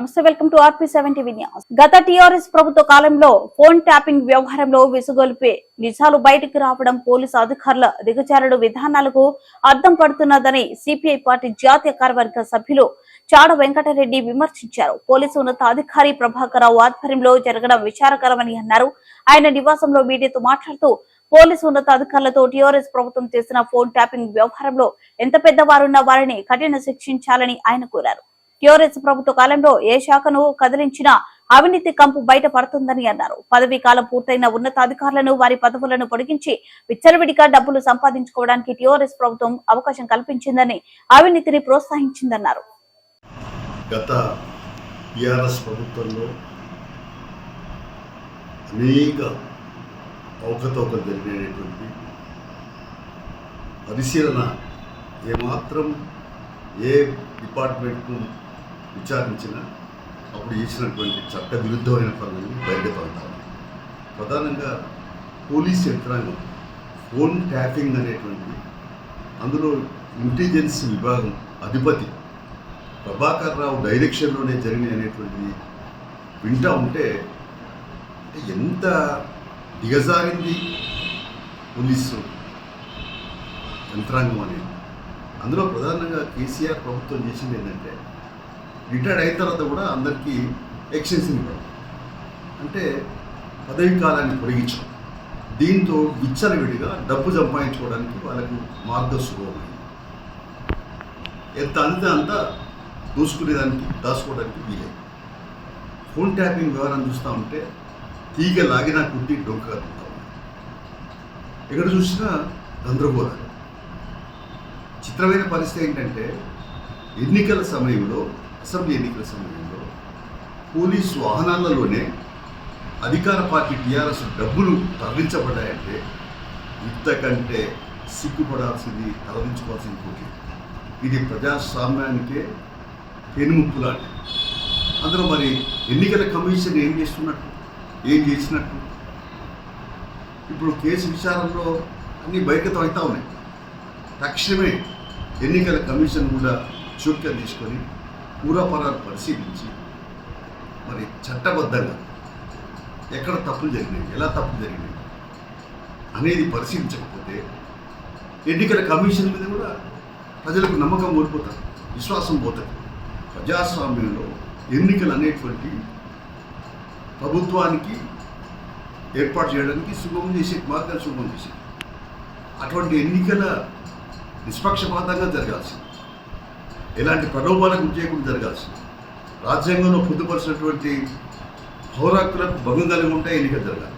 నమస్తే welcome to RP seven TV news. గత TRS ప్రభుత్వ కాలంలో ఫోన్ ట్యాపింగ్ వ్యవహారంలో విసుగొల్పే నిజాలు బయటకు రావడం పోలీసు అధికారుల దిగజారుడు విధానాలకు అర్థం పడుతున్నదని సిపిఐ పార్టీ జాతీయ కార్యవర్గ సభ్యులు చాడ వెంకటరెడ్డి విమర్శించారు. పోలీసు ఉన్నతాధికారి ప్రభాకర్ ఆధ్వర్యంలో జరగడం విచారకరమని అన్నారు. ఆయన నివాసంలో మీడియాతో మాట్లాడుతూ పోలీసు ఉన్నతాధికారులతో టీఆర్ఎస్ ప్రభుత్వం చేసిన ఫోన్ ట్యాపింగ్ వ్యవహారంలో ఎంత పెద్దవారున్న వారిని కఠిన శిక్షించాలని ఆయన కోరారు. టిఆర్ఎస్ ప్రభుత్వ కాలంలో ఏ శాఖను కదిలించినా అవినీతి కంపు బయట పడుతుందని అన్నారు. పదవీ కాలం పూర్తయిన ఉన్నతాధికారులను వారి పదవులను పొడిగించి విచ్చలవిడిగా డబ్బులు సంపాదించుకోవడానికి టిఆర్ఎస్ ప్రభుత్వం అవకాశం కల్పించిందని అవినీతిని ప్రోత్సహించిందన్నారు. గత ప్రభుత్వంలో అనేక అవకతవకలు జరిగినటువంటి పరిశీలన ఏమాత్రం ఏ డిపార్ట్మెంట్ను విచారించిన అప్పుడు చేసినటువంటి చట్ట విరుద్ధమైన పనులన్నీ బయటపడతాయి ప్రధానంగా పోలీస్ యంత్రాంగం ఫోన్ ట్యాపింగ్ అనేటువంటిది అందులో ఇంటెలిజెన్స్ విభాగం అధిపతి ప్రభాకర్ రావు డైరెక్షన్లోనే జరిగినాయి అనేటువంటిది వింటా ఉంటే ఎంత దిగజారింది పోలీసు యంత్రాంగం అనేది. అందులో ప్రధానంగా కేసీఆర్ ప్రభుత్వం చేసింది ఏంటంటే రిటైర్డ్ అయిన తర్వాత కూడా అందరికీ ఎక్స్టెన్షన్ ఇవ్వడం అంటే పదవి కాలాన్ని పొడిగించడం. దీంతో విచ్చలవిడిగా డబ్బు సంపాదించుకోవడానికి వాళ్ళకు మార్గం సులభమైంది ఎంత అంతే అంత దూసుకునేదానికి దాచుకోవడానికి వీలే. ఫోన్ ట్యాపింగ్ వ్యవహారం చూస్తూ ఉంటే తీగ లాగినా కుట్టి డొంక తింటా ఉంది ఎక్కడ చూసినా గందరగోళాలు. చిత్రమైన పరిస్థితి ఏంటంటే ఎన్నికల సమయంలో అసెంబ్లీ ఎన్నికల సమయంలో పోలీసు వాహనాలలోనే అధికార పార్టీ టీఆర్ఎస్ డబ్బులు తరలించబడ్డాయంటే ఇంతకంటే సిగ్గుపడాల్సింది తరలించుకోవాల్సింది ఇంకోటి ఇది ప్రజాస్వామ్యానికే పెనుముప్పు లాంటిది. అందులో మరి ఎన్నికల కమిషన్ ఏం చేస్తున్నట్టు? ఏం చేసినట్టు? ఇప్పుడు కేసు విచారణలో అన్నీ బయటతో అవుతా ఉన్నాయి. తక్షణమే ఎన్నికల కమిషన్ కూడా చోక్యం తీసుకొని పూర్వపరాలు పరిశీలించి మరి చట్టబద్ధంగా ఎక్కడ తప్పులు జరిగినాయి ఎలా తప్పులు జరిగినాయి అనేది పరిశీలించకపోతే ఎన్నికల కమిషన్ మీద కూడా ప్రజలకు నమ్మకం కోల్పోతారు విశ్వాసం పోతుంది ప్రజాస్వామ్యంలో ఎన్నికలు అనేటువంటి ప్రభుత్వానికి ఏర్పాటు చేయడానికి సుగమం చేసే మార్గాలు సుగమం చేసే. అటువంటి ఎన్నికల నిష్పక్షపాతంగా జరగాల్సింది. ఎలాంటి ప్రలోభాలకు గురి చేయకుండా జరగాల్సింది. రాజ్యాంగంలో పొందుపరిచినటువంటి పౌరాకులకు భంగం కలిగి ఉంటే ఎన్నిక జరగాలి.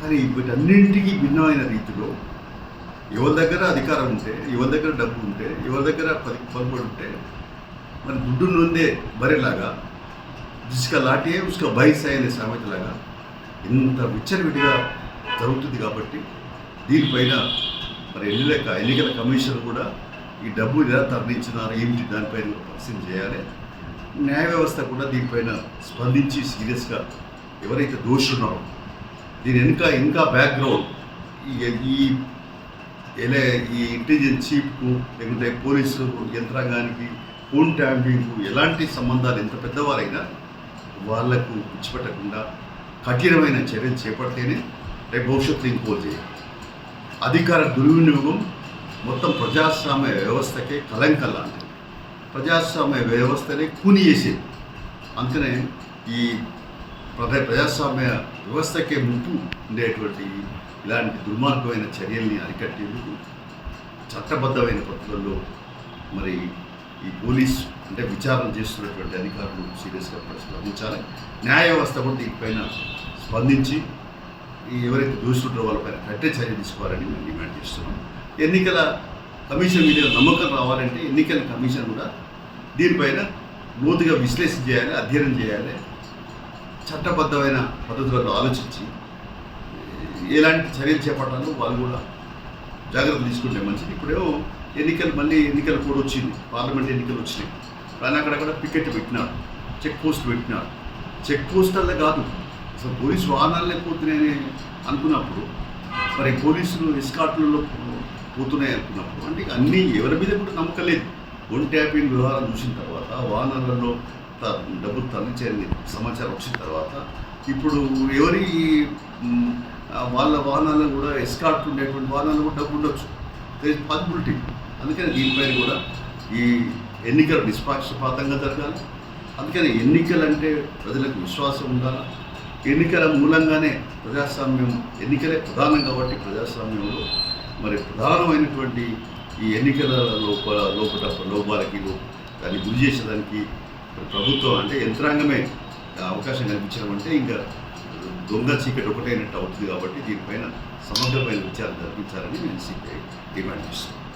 కానీ వీటన్నింటికి భిన్నమైన రీతిలో ఎవరి దగ్గర అధికారం ఉంటే ఎవరి దగ్గర డబ్బు ఉంటే ఎవరి దగ్గర పది పలుబడి ఉంటే మరి దుడ్డు నొందే బరిలాగా ఇసుక లాటియే ఇసుక బైసే అనే సామెతలాగా ఇంత విచ్చలవిడిగా జరుగుతుంది కాబట్టి దీనిపైన మరి ఎన్నిక ఎన్నికల కమిషన్ కూడా ఈ డబ్బు ఎలా తరలించినారు ఏమిటి దానిపైన పరిశీలన చేయాలి? న్యాయ వ్యవస్థ కూడా దీనిపైన స్పందించి సీరియస్గా ఎవరైతే దోషున్నారో దీని వెనుక ఇంకా బ్యాక్గ్రౌండ్ ఈ ఈ ఎలా ఈ ఇంటెలిజెన్స్ చీఫ్కు లేకుంటే పోలీసు యంత్రాంగానికి ఫోన్ ట్యాంపింగ్కు ఎలాంటి సంబంధాలు ఎంత పెద్దవారైనా వాళ్ళకు విడిచిపెట్టకుండా కఠినమైన చర్యలు చేపడితేనే రేపు భవిష్యత్తు ఇంకో చేయాలి. అధికార దుర్వినియోగం మొత్తం ప్రజాస్వామ్య వ్యవస్థకే కలంకం ప్రజాస్వామ్య వ్యవస్థనే కూని చేసేది. అందుకనే ఈ ప్రజాస్వామ్య వ్యవస్థకే ముప్పు ఉండేటువంటి ఇలాంటి దుర్మార్గమైన చర్యల్ని అరికట్టేందుకు చట్టబద్ధమైన పద్ధతుల్లో మరి ఈ పోలీస్ అంటే విచారణ చేస్తున్నటువంటి అధికారులు సీరియస్గా స్పందించాలి. న్యాయ వ్యవస్థ కూడా దీనిపైన స్పందించి ఎవరైతే దోషుంటారో వాళ్ళపైన కట్టే చర్య తీసుకోవాలని మేము డిమాండ్ చేస్తున్నాం. ఎన్నికల కమిషన్ మీద నమ్మకం రావాలంటే ఎన్నికల కమిషన్ కూడా దీనిపైన లోతుగా విశ్లేషణ చేయాలి అధ్యయనం చేయాలి చట్టబద్ధమైన పద్ధతులను ఆలోచించి ఎలాంటి చర్యలు చేపట్టాలో వాళ్ళు కూడా జాగ్రత్త తీసుకుంటే మంచిది. ఇప్పుడేమో ఎన్నికలు మళ్ళీ ఎన్నికల కూడా వచ్చింది పార్లమెంట్ ఎన్నికలు వచ్చినాయి. కానీ అక్కడక్కడ పికెట్ పెట్టినాడు చెక్ పోస్ట్ పెట్టినాడు. చెక్ పోస్టర్లే కాదు అసలు పోలీసు వాహనాలే పోతున్నాయని అనుకున్నప్పుడు మరి పోలీసులు ఎస్కాట్లలో పోతున్నాయి అనుకున్నప్పుడు అంటే అన్నీ ఎవరి మీద కూడా నమ్మకం లేదు. ఒన్ ట్యాపింగ్ వ్యవహారం చూసిన తర్వాత వాహనాలలో డబ్బులు తరలించారని సమాచారం వచ్చిన తర్వాత ఇప్పుడు ఎవరి వాళ్ళ వాహనాలను కూడా ఎస్కాట్ ఉండేటువంటి వాహనాలు కూడా డబ్బు ఉండొచ్చు. పాసిబిలిటీ అందుకని దీనిపైన కూడా ఈ ఎన్నికలు నిష్పాక్షపాతంగా జరగాలి. అందుకని ఎన్నికలంటే ప్రజలకు విశ్వాసం ఉండాలి? ఎన్నికల మూలంగానే ప్రజాస్వామ్యం ఎన్నికలే ప్రధానం కాబట్టి ప్రజాస్వామ్యంలో మరి ప్రధానమైనటువంటి ఈ ఎన్నికల లోపల లోపల లోపాలకి దాన్ని గురి చేసేదానికి ప్రభుత్వం అంటే యంత్రాంగమే అవకాశం కల్పించడం అంటే ఇంకా దొంగ చీకటి ఒకటైనట్టు అవుతుంది కాబట్టి దీనిపైన సమగ్రమైన విచారణ జరిపించాలని నేను సిపిఐ డిమాండ్ చేస్తున్నాను.